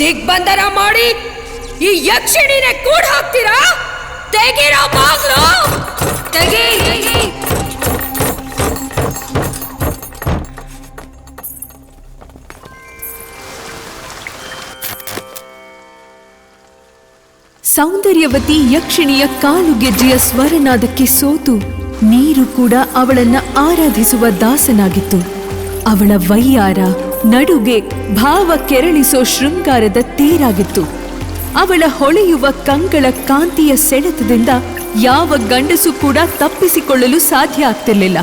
ದಿಗ್ಬಂಧನ ಮಾಡಿ, ಈ ಯಕ್ಷಿಣಿನೇ ಕೂಡ ಹಾಕ್ತೀರಾ? ತೆಗೀರೋ ತೆಗಿ ಸೌಂದರ್ಯವತಿ ಯಕ್ಷಿಣಿಯ ಕಾಲುಗೆಜ್ಜೆಯ ಸ್ವರನಾದಕ್ಕೆ ಸೋತು, ನೀರು ಕೂಡ ಅವಳನ್ನ ಆರಾಧಿಸುವ ದಾಸನಾಗಿತ್ತು. ಅವಳ ವೈಯಾರ ನಡುಗೆ ಭಾವ ಕೆರಳಿಸೋ ಶೃಂಗಾರದ ತೇರಾಗಿತ್ತು. ಅವಳ ಹೊಳೆಯುವ ಕಂಗಳ ಕಾಂತಿಯ ಸೆಳೆತದಿಂದ ಯಾವ ಗಂಡಸು ಕೂಡ ತಪ್ಪಿಸಿಕೊಳ್ಳಲು ಸಾಧ್ಯ ಆಗ್ತಿರ್ಲಿಲ್ಲ.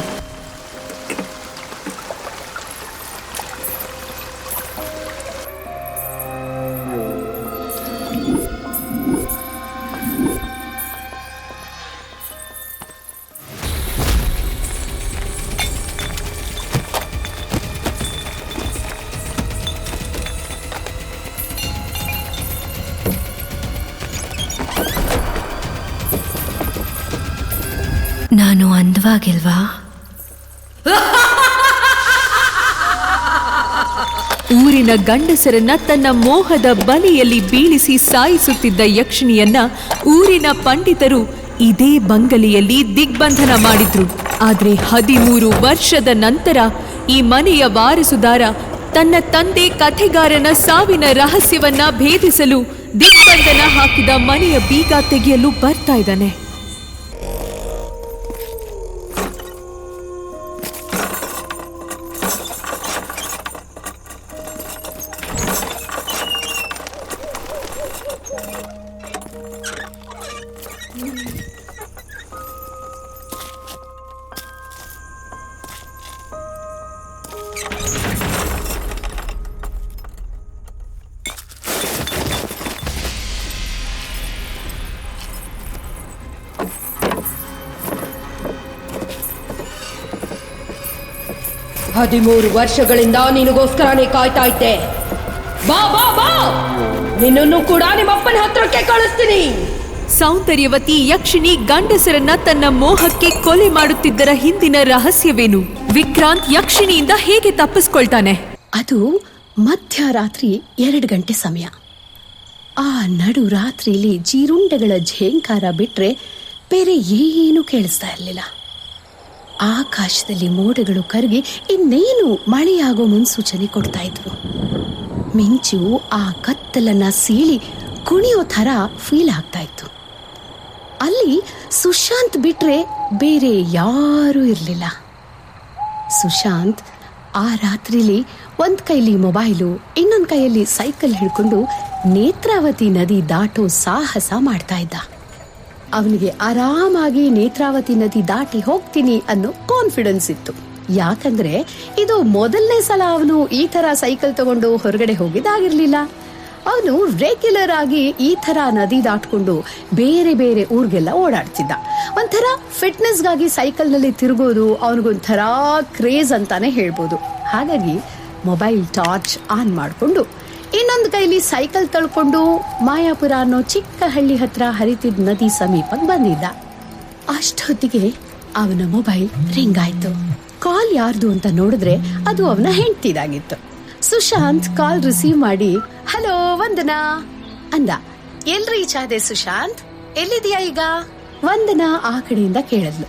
ಗಂಡಸರನ್ನ ತನ್ನ ಮೋಹದ ಬಲೆಯಲ್ಲಿ ಬೀಳಿಸಿ ಸಾಯಿಸುತ್ತಿದ್ದ ಯಕ್ಷಿಣಿಯನ್ನ ಊರಿನ ಪಂಡಿತರು ಇದೇ ಬಂಗಲೆಯಲ್ಲಿ ದಿಗ್ಬಂಧನ ಮಾಡಿದ್ರು. ಆದ್ರೆ ಹದಿಮೂರು ವರ್ಷದ ನಂತರ ಈ ಮನೆಯ ವಾರಸುದಾರ ತನ್ನ ತಂದೆ ಕಥೆಗಾರನ ಸಾವಿನ ರಹಸ್ಯವನ್ನ ಭೇದಿಸಲು ದಿಗ್ಬಂಧನ ಹಾಕಿದ ಮನೆಯ ಬೀಗ ತೆಗೆಯಲು ಬರ್ತಾ ಇದ್ದಾನೆ. ಹದಿಮೂರು ವರ್ಷಗಳಿಂದ ನಿನಗೋಸ್ಕರನೇ ಕಾಯ್ತಾ ಇದ್ದೆ. ಬಾ ಬಾ ಬಾ! ನಿನ್ನನ್ನು ಕೂಡ ನಿಮ್ಮಪ್ಪನ ಹತ್ರಕ್ಕೆ ಕಳಿಸ್ತೀನಿ. ಸೌಂದರ್ಯವತಿ ಯಕ್ಷಿಣಿ ಗಂಡಸರನ್ನ ತನ್ನ ಮೋಹಕ್ಕೆ ಕೊಲೆ ಮಾಡುತ್ತಿದ್ದರ ಹಿಂದಿನ ರಹಸ್ಯವೇನು? ವಿಕ್ರಾಂತ್ ಯಕ್ಷಿಣಿಯಿಂದ ಹೇಗೆ ತಪ್ಪಿಸ್ಕೊಳ್ತಾನೆ? ಅದು ಮಧ್ಯರಾತ್ರಿ ಎರಡು ಗಂಟೆ ಸಮಯ. ಆ ನಡು ರಾತ್ರಿಲಿ ಜೀರುಂಡೆಗಳ ಝೇಂಕಾರ ಬಿಟ್ರೆ ಬೇರೆ ಏನು ಕೇಳಿಸ್ತಾ ಇರಲಿಲ್ಲ. ಆಕಾಶದಲ್ಲಿ ಮೋಡಗಳು ಕರಗಿ ಇನ್ನೇನು ಮಳೆಯಾಗೋ ಮುನ್ಸೂಚನೆ ಕೊಡ್ತಾ ಇದ್ವು. ಮಿಂಚು ಆ ಕತ್ತಲನ್ನ ಸೀಳಿ ಕುಣಿಯೋ ಥರ ಫೀಲ್ ಆಗ್ತಾ ಇತ್ತು. ಅಲ್ಲಿ ಸುಶಾಂತ್ ಬಿಟ್ರೆ ಬೇರೆ ಯಾರೂ ಇರಲಿಲ್ಲ. ಸುಶಾಂತ್ ಆ ರಾತ್ರಿಲಿ ಒಂದು ಕೈಲಿ ಮೊಬೈಲು, ಇನ್ನೊಂದು ಕೈಯಲ್ಲಿ ಸೈಕಲ್ ಹಿಡ್ಕೊಂಡು ನೇತ್ರಾವತಿ ನದಿ ದಾಟೋ ಸಾಹಸ ಮಾಡ್ತಾ ಇದ್ದ. ಅವನಿಗೆ ಆರಾಮಾಗಿ ನೇತ್ರಾವತಿ ನದಿ ದಾಟಿ ಹೋಗ್ತೀನಿ ಅನ್ನೋ ಕಾನ್ಫಿಡೆನ್ಸ್ ಇತ್ತು. ಯಾಕಂದ್ರೆ ಇದು ಮೊದಲನೇ ಸಲ ಅವನು ಈ ತರ ಸೈಕಲ್ ತಗೊಂಡು ಹೊರಗಡೆ ಹೋಗಿದ್ದಾಗಿರ್ಲಿಲ್ಲ. ಅವನು ರೆಗ್ಯುಲರ್ ಆಗಿ ಈ ತರ ನದಿ ದಾಟ್ಕೊಂಡು ಬೇರೆ ಬೇರೆ ಊರಿಗೆಲ್ಲ ಓಡಾಡ್ತಿದ್ದ. ಒಂಥರ ಫಿಟ್ನೆಸ್ಗಾಗಿ ಸೈಕಲ್ನಲ್ಲಿ ತಿರುಗೋದು ಅವನಿಗೊಂಥರ ಕ್ರೇಜ್ ಅಂತಾನೆ ಹೇಳ್ಬೋದು. ಹಾಗಾಗಿ ಮೊಬೈಲ್ ಟಾರ್ಚ್ ಆನ್ ಮಾಡಿಕೊಂಡು ಇನ್ನೊಂದು ಕೈಲಿ ಸೈಕಲ್ ತಳ್ಕೊಂಡು ಮಾಯಾಪುರ ಅನ್ನೋ ಚಿಕ್ಕ ಹಳ್ಳಿ ಹತ್ರ ಹರಿತಿದ್ದ ನದಿ ಸಮೀಪಕ್ಕೆ ಬಂದಿದ್ದ. ಅಷ್ಟೊತ್ತಿಗೆ ಅವನ ಮೊಬೈಲ್ ರಿಂಗ್ ಆಯ್ತು. ಕಾಲ್ ಯಾರ್ದು ಅಂತ ನೋಡಿದ್ರೆ ಅದು ಅವನ ಹೆಂಡ್ತಿದಾಗಿತ್ತು. ಸುಶಾಂತ್ ಕಾಲ್ ರಿಸೀವ್ ಮಾಡಿ, ಹಲೋ, ವಂದನಾ? ಅಂದ. ಎಲ್ ರೀಚ್ ಆದೆ ಸುಶಾಂತ್? ಎಲ್ಲಿದ್ಯಾ ಈಗ? ವಂದನಾ ಆ ಕಡೆಯಿಂದ ಕೇಳಿದ್ಲು.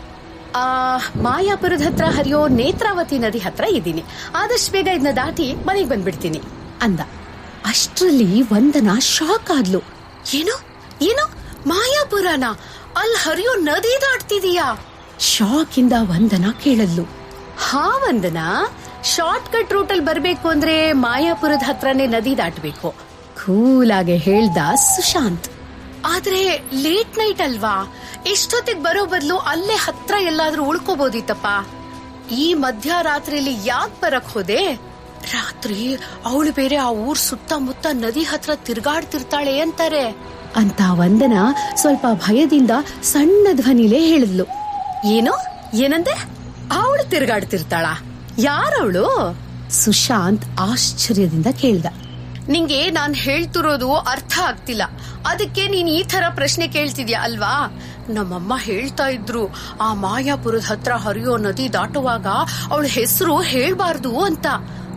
ಆ, ಮಾಯಾಪುರದ ಹತ್ರ ಹರಿಯೋ ನೇತ್ರಾವತಿ ನದಿ ಹತ್ರ ಇದ್ದೀನಿ. ಆದಷ್ಟು ಬೇಗ ಇದನ್ನ ದಾಟಿ ಮನೆಗೆ ಬಂದ್ಬಿಡ್ತೀನಿ, ಅಂದ. ಅಷ್ಟ್ರಲ್ಲಿ ವಂದನ ಶಾಕ್ ಆದ್ಲು. ಏನು ಏನು ಮಾಯಾಪುರನ ಅಲ್ಲಿ ಹರಿಯೋ ನದಿ ದಾಟ್ತಿದೀಯಾ? ಶಾಕ್ ಇಂದ ವಂದನ ಕೇಳದ್ಲು. ಹಾ ವಂದನ ಶಾರ್ಟ್ ಕಟ್ ರೂಟಲ್ ಬರ್ಬೇಕು ಅಂದ್ರೆ ಮಾಯಾಪುರದ ಹತ್ರನೇ ನದಿ ದಾಟ್ಬೇಕು. ಕೂಲ್ ಆಗಿ ಹೇಳ್ದ ಸುಶಾಂತ್. ಆದ್ರೆ ಲೇಟ್ ನೈಟ್ ಅಲ್ವಾ? ಎಷ್ಟೊತ್ತಿಗೆ ಬರೋ ಬದಲು ಅಲ್ಲೇ ಹತ್ರ ಎಲ್ಲಾದ್ರೂ ಉಳ್ಕೋಬೋದಿತ್ತಪ್ಪ. ಈ ಮಧ್ಯರಾತ್ರಿಯಲ್ಲಿ ಯಾಕ್ ಬರಕ್ ಹೋದೆ? ರಾತ್ರಿ ಅವಳು ಬೇರೆ ಆ ಊರ್ ಸುತ್ತಮುತ್ತ ನದಿ ಹತ್ರ ತಿರ್ಗಾಡ್ತಿರ್ತಾಳೆ ಅಂತಾರೆ. ಅಂತ ವಂದನ ಸ್ವಲ್ಪ ಭಯದಿಂದ ಸಣ್ಣ ಧ್ವನಿಲೇ ಹೇಳಿದ್ಲು. ಏನು? ಏನಂದೆ? ಅವಳು ತಿರ್ಗಾಡ್ತಿರ್ತಾಳ? ಯಾರವಳು? ಸುಶಾಂತ್ ಆಶ್ಚರ್ಯದಿಂದ ಕೇಳ್ದ. ನಿಂಗೆ ನಾನ್ ಹೇಳ್ತಿರೋದು ಅರ್ಥ ಆಗ್ತಿಲ್ಲ. ಅದಕ್ಕೆ ನೀನ್ ಈ ತರ ಪ್ರಶ್ನೆ ಕೇಳ್ತಿದ್ಯಾ ಅಲ್ವಾ? ನಮ್ಮಮ್ಮ ಹೇಳ್ತಾ ಇದ್ರು ಆ ಮಾಯಾಪುರದ ಹತ್ರ ಹರಿಯೋ ನದಿ ದಾಟುವಾಗ ಅವಳ ಹೆಸರು ಹೇಳ್ಬಾರ್ದು ಅಂತ.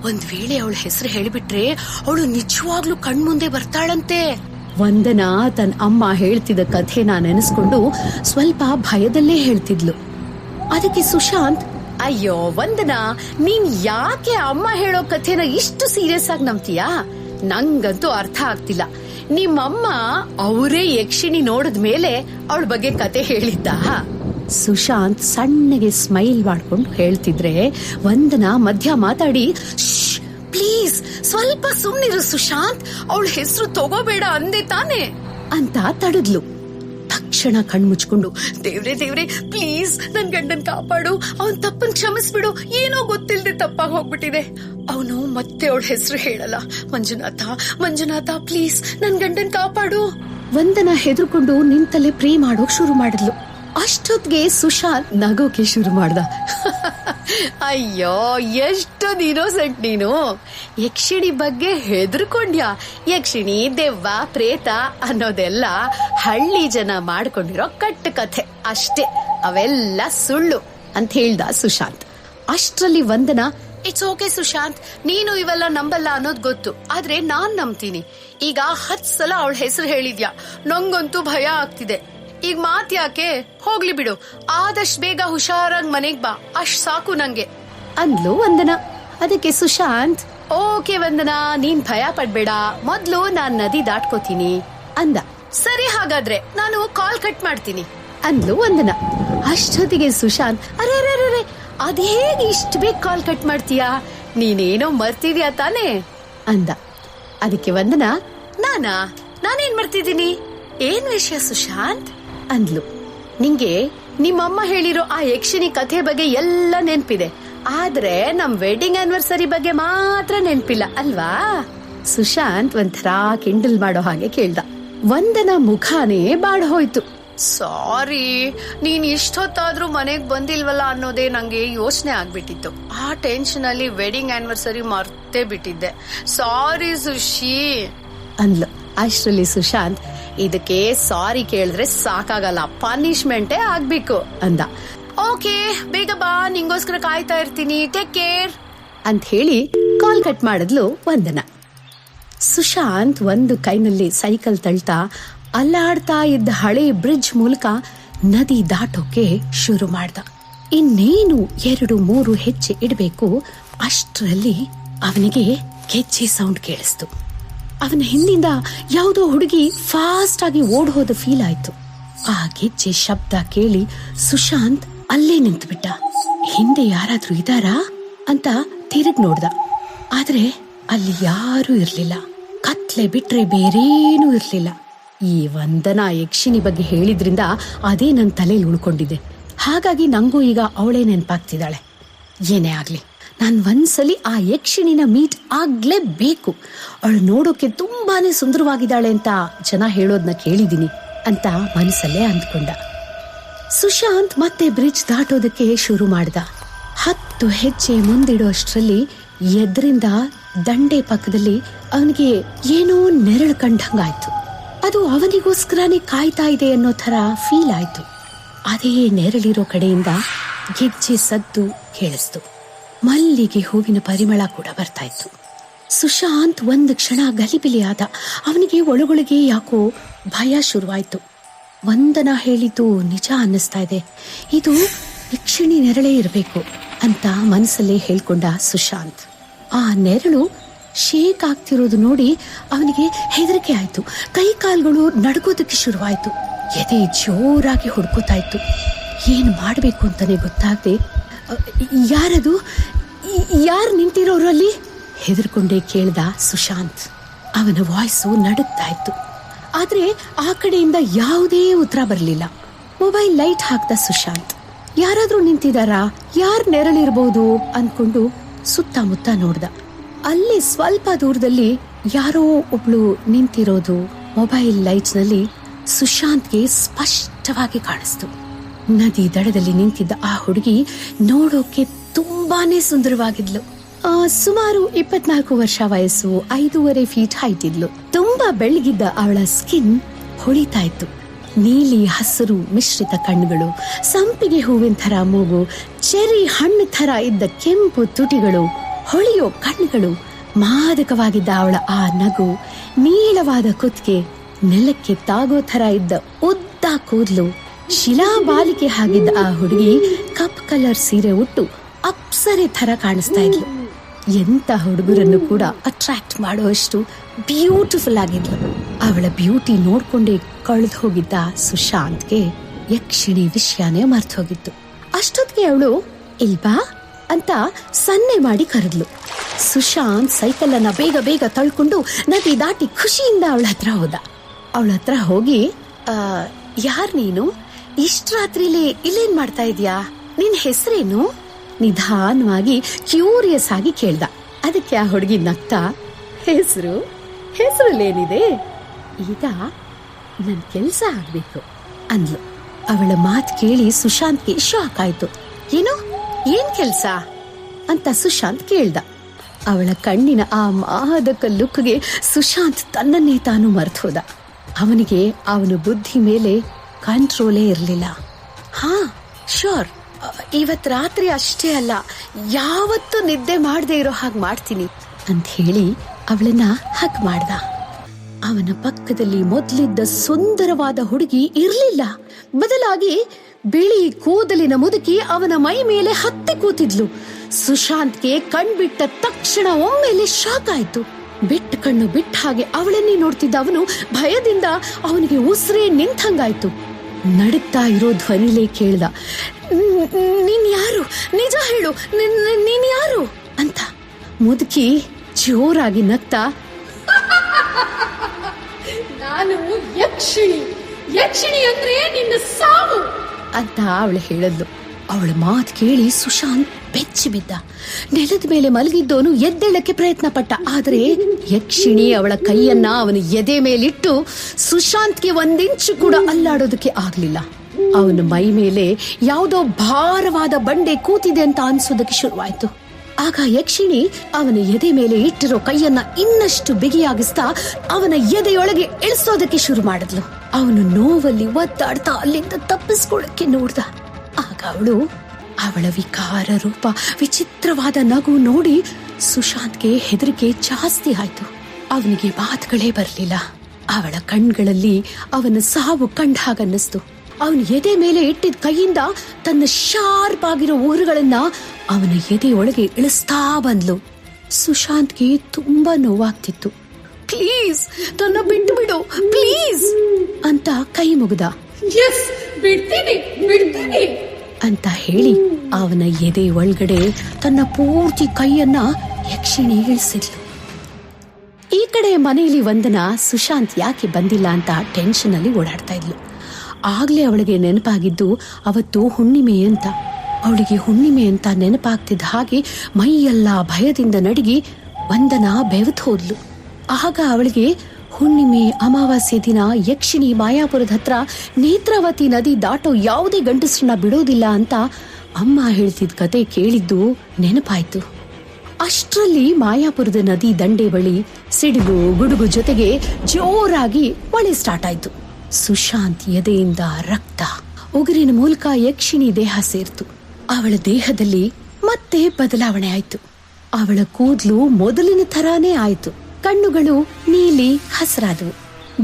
ಒಂದ್ ವೇಳೆ ಅವಳ ಹೆಸರು ಹೇಳಿಬಿಟ್ರೆ ಅವಳು ನಿಜವಾಗ್ಲೂ ಕಣ್ಮುಂದೆ ಬರ್ತಾಳಂತೆ. ವಂದನಾ ತನ್ನ ಅಮ್ಮ ಹೇಳ್ತಿದ್ದ ಕಥೆನ ನೆನೆಸ್ಕೊಂಡು ಸ್ವಲ್ಪ ಭಯದಲ್ಲೇ ಹೇಳ್ತಿದ್ಲು. ಅದಕ್ಕೆ ಸುಶಾಂತ್, ಅಯ್ಯೋ ವಂದನಾ, ನೀನ್ ಯಾಕೆ ಅಮ್ಮ ಹೇಳೋ ಕಥೆನ ಇಷ್ಟು ಸೀರಿಯಸ್ ಆಗಿ ನಂಬ್ತೀಯಾ? ನಂಗಂತೂ ಅರ್ಥ ಆಗ್ತಿಲ್ಲ. ನಿಮ್ಮಮ್ಮ ಅವರೇ ಯಕ್ಷಿಣಿ ನೋಡಿದ ಮೇಲೆ ಅವಳ ಬಗ್ಗೆ ಕತೆ ಹೇಳಿದ್ದ? ಸುಶಾಂತ್ ಸಣ್ಣಗೆ ಸ್ಮೈಲ್ ಮಾಡ್ಕೊಂಡು ಹೇಳ್ತಿದ್ರೆ, ವಂದನ, ಮಧ್ಯ ಮಾತಾಡಿ. ಪ್ಲೀಸ್, ಸ್ವಲ್ಪ ಸುಮ್ಮನಿರು ಸುಶಾಂತ್. ಅವಳ ಹೆಸರು ತಗೋಬೇಡ ಅಂದೆ ತಾನೆ ಅಂತ ತಡದ್ಲು. ತಕ್ಷಣ ಕಣ್ಮುಚ್ಕೊಂಡು ದೇವ್ರೆ ದೇವ್ರೆ, ಪ್ಲೀಸ್, ನನ್ ಗಂಡನ್ ಕಾಪಾಡು. ಅವನ್ ತಪ್ಪನ್ ಕ್ಷಮಿಸ್ಬಿಡು. ಏನೋ ಗೊತ್ತಿಲ್ಲದೆ ತಪ್ಪಾಗಿ ಹೋಗ್ಬಿಟ್ಟಿದೆ. ಅವನು ಮತ್ತೆ ಅವಳ ಹೆಸರು ಹೇಳಲ್ಲ. ಮಂಜುನಾಥ ಮಂಜುನಾಥ, ಪ್ಲೀಸ್, ನನ್ ಗಂಡನ್ ಕಾಪಾಡು. ವಂದನ ಹೆದರ್ಕೊಂಡು ನಿಂತಲ್ಲೇ ಪ್ರೇ ಮಾಡೋಕ್ ಶುರು ಮಾಡಿದ್ಲು. ಅಷ್ಟೊತ್ಗೆ ಸುಶಾಂತ್ ನಗೋಕೆ ಶುರು ಮಾಡ್ದ. ಅಯ್ಯೋ ಎಷ್ಟು ಇನ್ನೋಸೆಂಟ್ ನೀನು. ಯಕ್ಷಿಣಿ ಬಗ್ಗೆ ಹೆದರ್ಕೊಂಡ್ಯಾ? ಯಕ್ಷಿಣಿ, ದೆವ್ವ, ಪ್ರೇತ ಅನ್ನೋದೆಲ್ಲ ಹಳ್ಳಿ ಜನ ಮಾಡ್ಕೊಂಡಿರೋ ಕಟ್ಟು ಕಥೆ ಅಷ್ಟೇ. ಅವೆಲ್ಲ ಸುಳ್ಳು ಅಂತ ಹೇಳ್ದ ಸುಶಾಂತ್. ಅಷ್ಟ್ರಲ್ಲಿ ವಂದನ ಇಟ್ಸ್ ಓಕೆ ಸುಶಾಂತ್. ನೀನು ಇವೆಲ್ಲ ನಂಬಲ್ಲ ಅನ್ನೋದ್ ಗೊತ್ತು. ಆದ್ರೆ ನಾನ್ ನಂಬ್ತೀನಿ. ಈಗ ಹತ್ ಸಲ ಅವಳ ಹೆಸರು ಹೇಳಿದ್ಯಾ? ನಂಗಂತೂ ಭಯ ಆಗ್ತಿದೆ. ಈಗ ಮಾತ್ ಯಾಕೆ? ಹೋಗ್ಲಿ ಬಿಡು. ಆದಷ್ಟು ಬೇಗ ಹುಷಾರಾಗಿ ಮನೆಗ್ ಬಾ. ಅಷ್ಟ್ ಸಾಕು ನಂಗೆ. ಅಂದ್ಲು ವಂದನ. ಅದಕ್ಕೆ ಸುಶಾಂತ್ ಓಕೆ ವಂದನಾ ನೀನ್ ಭಯ ಪಡ್ಬೇಡ. ಮೊದ್ಲು ನಾನ್ ನದಿ ದಾಟ್ಕೋತೀನಿ. ಅಂದ. ಸರಿ ಹಾಗಾದ್ರೆ ನಾನು ಕಾಲ್ ಕಟ್ ಮಾಡ್ತೀನಿ. ಅಂದ್ಲು ವಂದನ. ಅಷ್ಟೊತ್ತಿಗೆ ಸುಶಾಂತ್ ಅರೆ ಅರೆ ಅರೆ, ಅದೇಗ್ ಇಷ್ಟ ಬೇಗ ಕಾಲ್ ಕಟ್ ಮಾಡ್ತೀಯಾ? ನೀನೇನೋ ಮರ್ತಿದ್ಯಾ ತಾನೇ? ಅಂದ. ಅದಕ್ಕೆ ವಂದನ ನಾನಾ? ನಾನೇನ್ ಮರ್ತಿದ್ದೀನಿ? ಏನ್ ವಿಷಯ ಸುಶಾಂತ್? ಅಂದ್ಲು. ನಿಂಗೆ ನಿಮ್ಮಮ್ಮ ಹೇಳಿರೋ ಆ ಯಕ್ಷಿಣಿ ಕಥೆ ಬಗ್ಗೆ ಎಲ್ಲ ನೆನ್ಪಿದೆ. ಆದ್ರೆ ನಮ್ ವೆಡ್ಡಿಂಗ್ ಆನಿವರ್ಸರಿ ಬಗ್ಗೆ ಮಾತ್ರ ನೆನ್ಪಿಲ್ಲ, ಅಲ್ವಾ? ಸುಶಾಂತ್ ಒಂಥರ ಕಿಂಡಲ್ ಮಾಡೋ ಹಾಗೆ ಕೇಳ್ದ. ವಂದನ ಮುಖಾನೇ ಬಾಡ್ ಹೋಯ್ತು. ಸಾರಿ, ನೀನ್ ಇಷ್ಟೊತ್ತಾದ್ರೂ ಮನೆಗ್ ಬಂದಿಲ್ವಲ್ಲ ಅನ್ನೋದೇ ನಂಗೆ ಯೋಚನೆ ಆಗ್ಬಿಟ್ಟಿತ್ತು. ಆ ಟೆನ್ಷನ್ ಅಲ್ಲಿ ವೆಡ್ಡಿಂಗ್ ಆನಿವರ್ಸರಿ ಮರ್ತೇ ಬಿಟ್ಟಿದ್ದೆ. ಸಾರಿ ಸುಶಿ. ಅಂದ್ಲು. ಅಷ್ಟರಲ್ಲಿ ಸುಶಾಂತ್ ಇದಕ್ಕೆ ಸಾರಿ ಕೇಳಿದ್ರೆ ಸಾಕಾಗಲ್ಲ. ಪನಿಷ್ಮೆಂಟೇ ಆಗ್ಬೇಕು ಅಂದ. ಓಕೆ, ಬೇಗ ಬಾ, ನಿಂಗೋಸ್ಕರ ಕಾಯ್ತಾ ಇರ್ತೀನಿ. ಟೇಕ್ ಕೇರ್ ಅಂತ ಹೇಳಿ ಕಾಲ್ ಕಟ್ ಮಾಡಿದ್ಲು ವಂದನ. ಸುಶಾಂತ್ ಒಂದು ಕೈನಲ್ಲಿ ಸೈಕಲ್ ತಳ್ತಾ ಅಲ್ಲಾಡ್ತಾ ಇದ್ದ ಹಳೆ ಬ್ರಿಡ್ಜ್ ಮೂಲಕ ನದಿ ದಾಟೋಕೆ ಶುರು ಮಾಡ್ದ. ಇನ್ನೇನು ಎರಡು ಮೂರು ಹೆಜ್ಜೆ ಇಡಬೇಕು ಅಷ್ಟರಲ್ಲಿ ಅವನಿಗೆ ಕೆಚ್ಚಿ ಸೌಂಡ್ ಕೇಳಿಸ್ತು. ಅವನ ಹಿಂದಿಂದ ಯಾವುದೋ ಹುಡುಗಿ ಫಾಸ್ಟ್ ಆಗಿ ಓಡ್ ಹೋದ ಫೀಲ್ ಆಯ್ತು. ಆ ಗೆಜ್ಜೆ ಶಬ್ದ ಕೇಳಿ ಸುಶಾಂತ್ ಅಲ್ಲೇ ನಿಂತುಬಿಟ್ಟ. ಹಿಂದೆ ಯಾರಾದ್ರೂ ಇದಾರಾ ಅಂತ ತಿರುಗ್ ನೋಡ್ದ. ಆದ್ರೆ ಅಲ್ಲಿ ಯಾರೂ ಇರ್ಲಿಲ್ಲ. ಕತ್ಲೆ ಬಿಟ್ರೆ ಬೇರೇನೂ ಇರ್ಲಿಲ್ಲ. ಈ ವಂದನಾ ಯಕ್ಷಿಣಿ ಬಗ್ಗೆ ಹೇಳಿದ್ರಿಂದ ಅದೇ ನನ್ನ ತಲೆಯಲ್ಲಿ ಉಳ್ಕೊಂಡಿದೆ ಹಾಗಾಗಿ ನಂಗೂ ಈಗ ಅವಳೇ ನೆನಪಾಗ್ತಿದ್ದಾಳೆ. ಏನೇ ಆಗ್ಲಿ. ನಾನ್ ಒಂದ್ಸಲಿ ಆ ಯಕ್ಷಿಣಿನ ಮೀಟ್ ಆಗ್ಲೇಬೇಕು. ಅವಳು ನೋಡೋಕೆ ತುಂಬಾನೇ ಸುಂದರವಾಗಿದ್ದಾಳೆ ಅಂತ ಜನ ಹೇಳೋದನ್ನ ಕೇಳಿದ್ದೀನಿ ಅಂತ ಮನಸ್ಸಲ್ಲೇ ಅಂದ್ಕೊಂಡ. ಸುಶಾಂತ್ ಮತ್ತೆ ಬ್ರಿಡ್ಜ್ ದಾಟೋದಕ್ಕೆ ಶುರು ಮಾಡ್ದ. ಹತ್ತು ಹೆಜ್ಜೆ ಮುಂದಿಡೋ ಅಷ್ಟರಲ್ಲಿ ಎದ್ರಿಂದ ದಂಡೆ ಪಕ್ಕದಲ್ಲಿ ಅವನಿಗೆ ಏನೋ ನೆರಳು ಕಂಡಂಗಾಯ್ತು. ಅದು ಅವನಿಗೋಸ್ಕರನೇ ಕಾಯ್ತಾ ಇದೆ ಅನ್ನೋ ತರ ಫೀಲ್ ಆಯ್ತು. ಅದೇ ನೆರಳಿರೋ ಕಡೆಯಿಂದ ಗೆಜ್ಜೆ ಸದ್ದು ಕೇಳಿಸ್ತು. ಮಲ್ಲಿಗೆ ಹೂವಿನ ಪರಿಮಳ ಕೂಡ ಬರ್ತಾ ಇತ್ತು. ಸುಶಾಂತ್ ಒಂದು ಕ್ಷಣ ಗಲಿಬಿಲಿ ಆದ ಅವನಿಗೆ ಒಳಗೊಳಗೆ ಯಾಕೋ ಭಯ ಶುರುವಾಯಿತು. ವಂದನ ಹೇಳಿದ್ದು ನಿಜ ಅನ್ನಿಸ್ತಾ ಇದೆ. ಇದು ಯಕ್ಷಿಣಿ ನೆರಳೇ ಇರಬೇಕು ಅಂತ ಮನಸ್ಸಲ್ಲೇ ಹೇಳ್ಕೊಂಡ ಸುಶಾಂತ್. ಆ ನೆರಳು ಶೇಕ್ ಆಗ್ತಿರೋದು ನೋಡಿ ಅವನಿಗೆ ಹೆದರಿಕೆ ಆಯ್ತು. ಕೈ ಕಾಲ್ಗಳು ನಡ್ಕೋದಕ್ಕೆ ಶುರುವಾಯ್ತು. ಎದೆ ಜೋರಾಗಿ ಹುಡ್ಕೋತಾ ಇತ್ತು. ಏನ್ ಮಾಡ್ಬೇಕು ಅಂತಾನೆ ಗೊತ್ತಾಗದೆ ಯಾರದು? ಯಾರು ನಿಂತಿರೋರು ಅಲ್ಲಿ? ಹೆದರ್ಕೊಂಡೇ ಕೇಳ್ದ ಸುಶಾಂತ್. ಅವನ ವಾಯ್ಸು ನಡುಗ್ತಾ ಇತ್ತು ಆದ್ರೆ ಆ ಕಡೆಯಿಂದ ಯಾವುದೇ ಉತ್ತರ ಬರಲಿಲ್ಲ. ಮೊಬೈಲ್ ಲೈಟ್ ಹಾಕ್ದ ಸುಶಾಂತ್. ಯಾರಾದ್ರೂ ನಿಂತಿದಾರಾ? ಯಾರು ನೆರಳಿರ್ಬೋದು? ಅನ್ಕೊಂಡು ಸುತ್ತಮುತ್ತ ನೋಡ್ದ. ಅಲ್ಲಿ ಸ್ವಲ್ಪ ದೂರದಲ್ಲಿ ಯಾರೋ ಒಬ್ಳು ನಿಂತಿರೋದು. ಮೊಬೈಲ್ ಲೈಟ್ನಲ್ಲಿ ಸುಶಾಂತ್ಗೆ ಸ್ಪಷ್ಟವಾಗಿ ಕಾಣಿಸ್ತು. ನದಿ ದಡದಲ್ಲಿ ನಿಂತಿದ್ದ ಆ ಹುಡುಗಿ ನೋಡೋಕೆ ತುಂಬಾನೇ ಸುಂದರವಾಗಿದ್ಲು. ಸುಮಾರು ಇಪ್ಪತ್ನಾಲ್ಕು ವರ್ಷ ವಯಸ್ಸು ಐದೂವರೆ ಫೀಟ್ ಹೈಟ್ ಇದ್ಲು. ತುಂಬಾ ಬೆಳಗಿದ್ದ ಅವಳ ಸ್ಕಿನ್ ಹೊಳಿತಾ ಇತ್ತು. ನೀಲಿ ಹಸಿರು ಮಿಶ್ರಿತ ಕಣ್ಣುಗಳು, ಸಂಪಿಗೆ ಹೂವಿನ ಥರ ಮೂಗು ಚೆರಿ ಹಣ್ಣು ಥರ ಇದ್ದ ಕೆಂಪು ತುಟಿಗಳು, ಹೊಳೆಯೋ ಕಣ್ಣುಗಳು, ಮಾದಕವಾಗಿದ್ದ ಅವಳ ಆ ನಗು, ನೀಳವಾದ ಕುತ್ತಿಗೆ, ನೆಲಕ್ಕೆ ತಾಗೋ ಥರ ಇದ್ದ ಉದ್ದ ಕೂದಲು. ಶಿಲಾಬಾಲಿಕೆ ಆಗಿದ್ದ ಆ ಹುಡುಗಿ ಕಪ್ ಕಲರ್ ಸೀರೆ ಉಟ್ಟು ಅಪ್ಸರೆ ಥರ ಕಾಣಿಸ್ತಾ ಇದ್ಲು. ಎಂಥ ಹುಡುಗರನ್ನು ಕೂಡ ಅಟ್ರಾಕ್ಟ್ ಮಾಡುವಷ್ಟು ಬ್ಯೂಟಿಫುಲ್ ಆಗಿದ್ಲು. ಅವಳ ಬ್ಯೂಟಿ ನೋಡ್ಕೊಂಡೇ ಕಳೆದು ಹೋಗಿದ್ದ ಸುಶಾಂತ್ಗೆ ಯಕ್ಷಿಣಿ ವಿಷಯನೇ ಮರ್ತು ಹೋಗಿತ್ತು. ಅಷ್ಟೊತ್ತಿಗೆ ಅವಳು ಇಲ್ಬಾ ಅಂತ ಸನ್ನೆ ಮಾಡಿ ಕರೆದ್ಲು. ಸುಶಾಂತ್ ಸೈಕಲ್ ಅನ್ನ ಬೇಗ ಬೇಗ ತಳ್ಕೊಂಡು ನದಿ ದಾಟಿ ಖುಷಿಯಿಂದ ಅವಳ ಹತ್ರ ಹೋದ. ಅವಳ ಹತ್ರ ಹೋಗಿ ಯಾರ್ ನೀನು? ಇಷ್ಟ ರಾತ್ರಿಲಿ ಇಲ್ಲೇನ್ ಮಾಡ್ತಾ ಇದೀಯಾ? ನಿನ್ ಹೆಸರೇನು? ನಿಧಾನವಾಗಿ ಕ್ಯೂರಿಯಸ್ ಆಗಿ ಕೇಳ್ದ. ಅದಕ್ಕೆ ಆ ಹುಡುಗಿ ನಗ್ತಾ, ಹೆಸರು? ಹೆಸರಲ್ಲೇನಿದೆ? ಈಗ ನನ್ ಕೆಲ್ಸ ಆಗ್ಬೇಕು ಅಂದ್ಲು. ಅವಳ ಮಾತು ಕೇಳಿ ಸುಶಾಂತ್ಗೆ ಶಾಕ್ ಆಯ್ತು. ಏನು? ಏನ್ ಕೆಲ್ಸ? ಅಂತ ಸುಶಾಂತ್ ಕೇಳ್ದ. ಅವಳ ಕಣ್ಣಿನ ಆ ಮಾದಕ ಲುಕ್ಗೆ ಸುಶಾಂತ್ ತನ್ನನ್ನೇ ತಾನು ಮರ್ತು ಹೋದ. ಅವನಿಗೆ ಅವನ ಬುದ್ಧಿ ಮೇಲೆ ಕಂಟ್ರೋಲೇ ಇರಲಿಲ್ಲ. ಹಾ ಶೋರ್ ಇವತ್ ರಾತ್ರಿ ಅಷ್ಟೇ ಅಲ್ಲ, ಯಾವತ್ತೂ ನಿದ್ದೆ ಮಾಡದೆ ಇರೋ ಹಾಗೆ ಮಾಡ್ತೀನಿ ಅಂತ ಹೇಳಿ ಅವಳನ್ನ ಹಗ್ ಮಾಡ್ದ. ಅವನ ಪಕ್ಕದಲ್ಲಿ ಮೊದಲಿದ್ದ ಸುಂದರವಾದ ಹುಡುಗಿ ಇರಲಿಲ್ಲ. ಬದಲಾಗಿ ಬಿಳಿ ಕೂದಲಿನ ಮುದುಕಿ ಅವನ ಮೈ ಮೇಲೆ ಹತ್ತಿ ಕೂತಿದ್ಲು. ಸುಶಾಂತ್ಗೆ ಕಣ್ಬಿಟ್ಟ ತಕ್ಷಣ ಒಮ್ಮೆಲೆ ಶಾಕ್ ಆಯ್ತು. ಬಿಟ್ಟ ಕಣ್ಣು ಬಿಟ್ಟ ಹಾಗೆ ಅವಳನ್ನೇ ನೋಡ್ತಿದ್ದ ಅವನು ಭಯದಿಂದ ಅವನಿಗೆ ಉಸಿರೇ ನಿಂತಂಗಾಯ್ತು. ನಡುತ್ತಾ ಇರೋ ಧ್ವನಿಲೇ ಕೇಳ್ದ "ನ್- ನೀನ್ ಯಾರು? ನಿಜ ಹೇಳು ನೀನ್ ಯಾರು? ಅಂತ ಮುದುಕಿ ಜೋರಾಗಿ ನಗ್ತಾ ನಾನು ಯಕ್ಷಿಣಿ. ಯಕ್ಷಿಣಿ ಅಂದ್ರೆ ನಿನ್ನ ಸಾವು. ಅಂತ ಅವಳು ಹೇಳಿದ್ಲು. ಅವಳ ಮಾತು ಕೇಳಿ ಸುಶಾಂತ್ ಬೆಚ್ಚಿ ಬಿದ್ದ. ನೆಲದ ಮೇಲೆ ಮಲಗಿದ್ದವನು ಎದ್ದೇಳಕ್ಕೆ ಪ್ರಯತ್ನ ಪಟ್ಟ ಆದರೆ ಯಕ್ಷಿಣಿ ಅವಳ ಕೈಯನ್ನ ಅವನ ಎದೆ ಮೇಲಿಟ್ಟು ಸುಶಾಂತ್ಗೆ ಒಂದಿಂಚು ಕೂಡ ಅಲ್ಲಾಡೋದಕ್ಕೆ ಆಗ್ಲಿಲ್ಲ. ಅವನ ಮೈ ಮೇಲೆ ಯಾವುದೋ ಭಾರವಾದ ಬಂಡೆ ಕೂತಿದೆ ಅಂತ ಅನ್ಸೋದಕ್ಕೆ ಶುರುವಾಯ್ತು. ಆಗ ಯಕ್ಷಿಣಿ ಅವನ ಎದೆ ಮೇಲೆ ಇಟ್ಟಿರೋ ಕೈಯನ್ನ ಇನ್ನಷ್ಟು ಬಿಗಿಯಾಗಿಸ್ತಾ ಅವನ ಎದೆಯೊಳಗೆ ಇಳಿಸೋದಕ್ಕೆ ಶುರು ಮಾಡಿದ್ಲು. ಅವನು ನೋವಲ್ಲಿ ಒದ್ದಾಡ್ತಾ ಅಲ್ಲಿಂದ ತಪ್ಪಿಸ್ಕೊಳ್ಳಕ್ಕೆ ನೋಡ್ದ. ಆಗ ಅವಳು ಅವಳ ವಿಕಾರ ರೂಪ, ವಿಚಿತ್ರವಾದ ನಗು ನೋಡಿ ಸುಶಾಂತ್ಗೆ ಹೆದರಿಕೆ ಜಾಸ್ತಿ ಆಯ್ತು. ಅವನಿಗೆ ಮಾತುಗಳೇ ಬರಲಿಲ್ಲ. ಅವಳ ಕಣ್ಗಳಲ್ಲಿ ಅವನ ಸಾವು ಕಂಡ ಹಾಗನ್ನಿಸ್ತು ಅವನ ಎದೆ ಮೇಲೆ ಇಟ್ಟಿದ್ದ ಕೈಯಿಂದ ತನ್ನ ಶಾರ್ಪ್ ಆಗಿರೋ ಊರುಗಳನ್ನ ಅವನ ಎದೆಯೊಳಗೆ ಇಳಿಸ್ತಾ ಬಂದ್ಲು. ಸುಶಾಂತ್ಗೆ ತುಂಬಾ ನೋವಾಗ್ತಿತ್ತು. ಪ್ಲೀಸ್, ತನ್ನ ಬಿಟ್ಟು ಬಿಡು ಪ್ಲೀಸ್ ಅಂತ ಕೈ ಮುಗಿದ. ಅಂತ ಹೇಳಿ ಅವನ ಎದೆ ಒಳಗಡೆ ತನ್ನ ಪೂರ್ತಿ ಕೈಯನ್ನ ಯಕ್ಷಿಣಿ ಇಳಿಸಿದ್ಲು. ಈ ಕಡೆ ಮನೆಯಲ್ಲಿ ವಂದನ ಸುಶಾಂತ್ ಯಾಕೆ ಬಂದಿಲ್ಲ ಅಂತ ಟೆನ್ಷನ್ ಅಲ್ಲಿ ಓಡಾಡ್ತಾ ಇದ್ಲು. ಆಗ್ಲೇ ಅವಳಿಗೆ ನೆನಪಾಗಿದ್ದು ಅವತ್ತು ಹುಣ್ಣಿಮೆ ಅಂತ. ಅವಳಿಗೆ ಹುಣ್ಣಿಮೆ ಅಂತ ನೆನಪಾಗ್ತಿದ್ದ ಹಾಗೆ ಮೈಯೆಲ್ಲ ಭಯದಿಂದ ನಡಿಗಿ ವಂದನ ಬೆವತ್ ಹೋದ್ಲು. ಆಗ ಅವಳಿಗೆ ಹುಣ್ಣಿಮೆ, ಅಮಾವಾಸ್ಯೆ ದಿನ, ಯಕ್ಷಿಣಿ, ಮಾಯಾಪುರದ ಹತ್ರ ನೇತ್ರಾವತಿ ನದಿ ದಾಟೋ ಯಾವುದೇ ಗಂಡಸರನ್ನ ಬಿಡೋದಿಲ್ಲ ಅಂತ ಅಮ್ಮ ಹೇಳ್ತಿದ್ ಕತೆ ಕೇಳಿದ್ದು ನೆನಪಾಯ್ತು. ಅಷ್ಟರಲ್ಲಿ ಮಾಯಾಪುರದ ನದಿ ದಂಡೆ ಬಳಿ ಸಿಡಿಲು ಗುಡುಗು ಜೊತೆಗೆ ಜೋರಾಗಿ ಮಳೆ ಸ್ಟಾರ್ಟ್ ಆಯ್ತು. ಸುಶಾಂತ್ ಎದೆಯಿಂದ ರಕ್ತ, ಉಗುರಿನ ಮೂಲಕ ಯಕ್ಷಿಣಿ ದೇಹ ಸೇರ್ತು. ಅವಳ ದೇಹದಲ್ಲಿ ಮತ್ತೆ ಬದಲಾವಣೆ ಆಯ್ತು. ಅವಳ ಕೂದಲು ಮೊದಲಿನ ಥರಾನೇ ಆಯ್ತು. ಕಣ್ಣುಗಳು ನೀಲಿ ಹಸರಾದವು.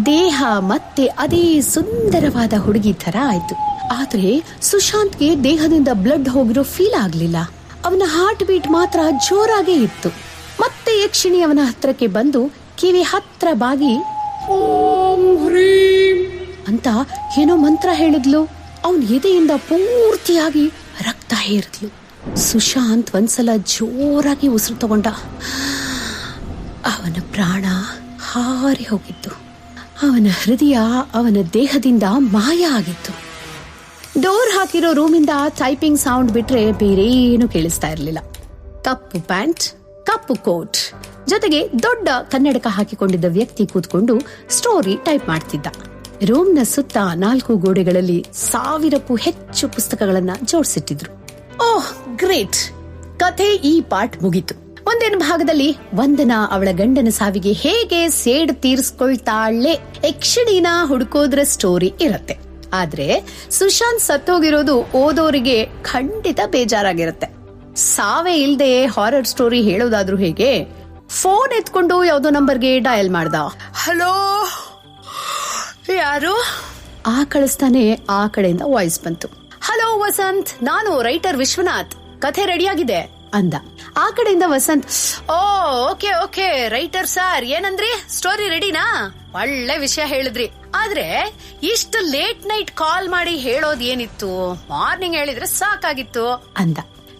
ದೇಹ ಮತ್ತೆ ಅದೇ ಸುಂದರವಾದ ಹುಡುಗಿ ತರ ಆಯ್ತು. ಆದ್ರೆ ಸುಶಾಂತ್ಗೆ ದೇಹದಿಂದ ಬ್ಲಡ್ ಹೋಗಿರೋ ಫೀಲ್ ಆಗ್ಲಿಲ್ಲ. ಅವನ ಹಾರ್ಟ್ ಬೀಟ್ ಮಾತ್ರ ಜೋರಾಗೇ ಇತ್ತು. ಮತ್ತೆ ಯಕ್ಷಿಣಿ ಅವನ ಹತ್ರಕ್ಕೆ ಬಂದು ಕಿವಿ ಹತ್ರ ಬಾಗಿ ಅಂತ ಏನೋ ಮಂತ್ರ ಹೇಳಿದ್ಲು. ಅವನ್ ಎದೆಯಿಂದ ಪೂರ್ತಿಯಾಗಿ ರಕ್ತ ಹೇರಿದ್ಲು. ಸುಶಾಂತ್ ಒಂದ್ಸಲ ಜೋರಾಗಿ ಉಸಿರು ತಗೊಂಡ ಅವನ ಪ್ರಾಣ ಹಾರಿ ಹೋಗಿತ್ತು. ಅವನ ಹೃದಯ ಅವನ ದೇಹದಿಂದ ಮಾಯ ಆಗಿತ್ತು. ಡೋರ್ ಹಾಕಿರೋ ರೂಮಿಂದ ಟೈಪಿಂಗ್ ಸೌಂಡ್ ಬಿಟ್ರೆ ಬೇರೆ ಏನು ಕೇಳಿಸ್ತಾ ಇರಲಿಲ್ಲ. ಕಪ್ಪು ಪ್ಯಾಂಟ್, ಕಪ್ಪು ಕೋಟ್ ಜೊತೆಗೆ ದೊಡ್ಡ ಕನ್ನಡಕ ಹಾಕಿಕೊಂಡಿದ್ದ ವ್ಯಕ್ತಿ ಕೂತ್ಕೊಂಡು ಸ್ಟೋರಿ ಟೈಪ್ ಮಾಡ್ತಿದ್ದ. ರೂಮ್ನ ಸುತ್ತ ನಾಲ್ಕು ಗೋಡೆಗಳಲ್ಲಿ ಸಾವಿರಕ್ಕೂ ಹೆಚ್ಚು ಪುಸ್ತಕಗಳನ್ನ ಜೋಡಿಸಿಟ್ಟಿದ್ರು. ಓಹ್, ಗ್ರೇಟ್. ಕಥೆ ಈ ಪಾರ್ಟ್ ಮುಗೀತು. ಮುಂದಿನ ಭಾಗದಲ್ಲಿ ವಂದನಾ ಅವಳ ಗಂಡನ ಸಾವಿಗೆ ಹೇಗೆ ಸೇಡ್ ತೀರಿಸ್ಕೊಳ್ತಾಳೆ ಯಕ್ಷಿಣಿನ ಹುಡುಕೋದ್ರ ಸ್ಟೋರಿ ಇರುತ್ತೆ. ಆದ್ರೆ ಸುಶಾಂತ್ ಸತ್ತೋಗಿರೋದು ಓದೋರಿಗೆ ಖಂಡಿತ ಬೇಜಾರಾಗಿರುತ್ತೆ. ಸಾವೇ ಇಲ್ದೆ ಹಾರರ್ ಸ್ಟೋರಿ ಹೇಳೋದಾದ್ರೂ ಹೇಗೆ? ಫೋನ್ ಎತ್ಕೊಂಡು ಯಾವ್ದೋ ನಂಬರ್ಗೆ ಡಯಲ್ ಮಾಡ್ದ? ಹಲೋ? ಯಾರು? ಆ ಕಳಿಸ್ತಾನೆ ಆ ಕಡೆಯಿಂದ ವಾಯ್ಸ್ ಬಂತು. ಹಲೋ ವಸಂತ್ ನಾನು ರೈಟರ್ ವಿಶ್ವನಾಥ್. ಕಥೆ ರೆಡಿಯಾಗಿದೆ ಅಂದ. ಆ ಕಡೆಯಿಂದ Vasanth oh okay okay writer sir ಏನಂದ್ರಿ? ಸ್ಟೋರಿ ರೆಡಿನಾ ಒಳ್ಳೆ ವಿಷಯ ಹೇಳಿದ್ರಿ. ಆದ್ರೆ ಇಷ್ಟು ಲೇಟ್ ನೈಟ್ ಕಾಲ್ ಮಾಡಿ ಹೇಳೋದ್ ಏನಿತ್ತು? ಮಾರ್ನಿಂಗ್ ಹೇಳಿದ್ರೆ ಸಾಕಾಗಿತ್ತು. ಅಂದ.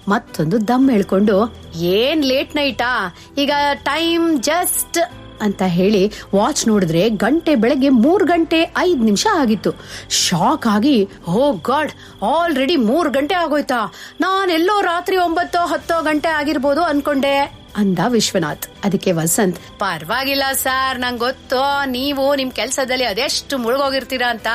ಮತ್ತೊಂದು ದಮ್ ಹೇಳ್ಕೊಂಡು ಏನ್ ಲೇಟ್ ನೈಟಾ ಈಗ ಟೈಮ್ ಜಸ್ಟ್ ಅಂತ ಹೇಳಿ ವಾಚ್ ನೋಡಿದ್ರೆ ಗಂಟೆ ಬೆಳಗ್ಗೆ ಮೂರು ಗಂಟೆ ಐದು ನಿಮಿಷ ಆಗಿತ್ತು. ಶಾಕ್ ಆಗಿ, ಓ ಗಾಡ್, ಆಲ್ರೆಡಿ ಮೂರು ಗಂಟೆ ಆಗೋಯ್ತಾ. ನಾನೆಲ್ಲೋ ರಾತ್ರಿ ಒಂಬತ್ತೋ ಹತ್ತೋ ಗಂಟೆ ಆಗಿರ್ಬೋದು ಅನ್ಕೊಂಡೆ, ಅಂದ ವಿಶ್ವನಾಥ್. ಅದಕ್ಕೆ ವಸಂತ್, ಪರವಾಗಿಲ್ಲ ಸರ್, ನಂಗೆ ಗೊತ್ತು. ನೀವು ನಿಮ್ ಕೆಲಸದಲ್ಲಿ ಅದೆಷ್ಟು ಮುಳುಗೋಗಿರ್ತೀರಾ ಅಂತ.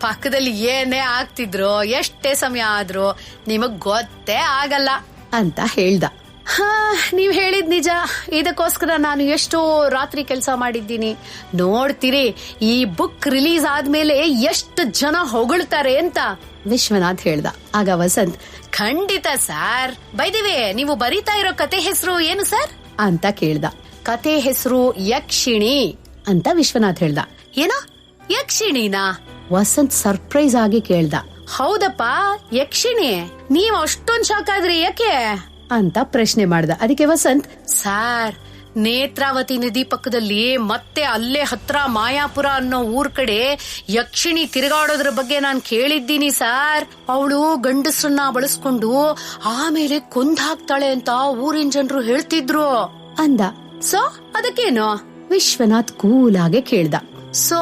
ಪಕ್ಕದಲ್ಲಿ ಏನೇ ಆಗ್ತಿದ್ರು, ಎಷ್ಟೇ ಸಮಯ ಆದ್ರೂ ನಿಮಗ್ ಗೊತ್ತೇ ಆಗಲ್ಲ, ಅಂತ ಹೇಳ್ದ. ಹಾ, ನೀವ್ ಹೇಳಿದ್ ನಿಜ. ಇದಕ್ಕೋಸ್ಕರ ನಾನು ಎಷ್ಟೋ ರಾತ್ರಿ ಕೆಲಸ ಮಾಡಿದ್ದೀನಿ. ನೋಡ್ತೀರಿ, ಈ ಬುಕ್ ರಿಲೀಸ್ ಆದ್ಮೇಲೆ ಎಷ್ಟು ಜನ ಹೊಗಳ್ತಾರೆ ಅಂತ ವಿಶ್ವನಾಥ್ ಹೇಳ್ದ. ಆಗ ವಸಂತ್, ಖಂಡಿತ ಸರ್. ಬೈದಿವೆ, ನೀವು ಬರೀತಾ ಇರೋ ಕತೆ ಹೆಸರು ಏನು ಸರ್? ಅಂತ ಕೇಳ್ದ. ಕತೆ ಹೆಸರು ಯಕ್ಷಿಣಿ, ಅಂತ ವಿಶ್ವನಾಥ್ ಹೇಳ್ದ. ಏನೋ? ಯಕ್ಷಿಣಿನಾ? ವಸಂತ್ ಸರ್ಪ್ರೈಸ್ ಆಗಿ ಕೇಳ್ದ. ಹೌದಪ್ಪ, ಯಕ್ಷಿಣಿ. ನೀವ್ ಅಷ್ಟೊಂದ್ ಶಾಕ್ ಆದ್ರಿ, ಯಾಕೆ? ಅಂತ ಪ್ರಶ್ನೆ ಮಾಡ್ದ. ಅದಕ್ಕೆ ವಸಂತ್ ಸಾರ್ ನೇತ್ರಾವತಿ ನದಿ ಪಕ್ಕದಲ್ಲಿ ಮತ್ತೆ ಅಲ್ಲೇ ಹತ್ರ ಮಾಯಾಪುರ ಅನ್ನೋ ಊರ್ ಕಡೆ ಯಕ್ಷಿಣಿ ತಿರುಗಾಡೋದ್ರ ಬಗ್ಗೆ ನಾನ್ ಕೇಳಿದ್ದೀನಿ ಸಾರ್. ಅವಳು ಗಂಡಸ್ರನ್ನ ಬಳಸ್ಕೊಂಡು ಆಮೇಲೆ ಕೊಂದ್ ಹಾಕ್ತಾಳೆ ಅಂತ ಊರಿನ ಜನರು ಹೇಳ್ತಿದ್ರು. ಅಂದ. ಸೊ ಅದಕ್ಕೇನು? ವಿಶ್ವನಾಥ್ ಕೂಲಾಗೆ ಆಗಿ ಕೇಳ್ದ. ಸೊ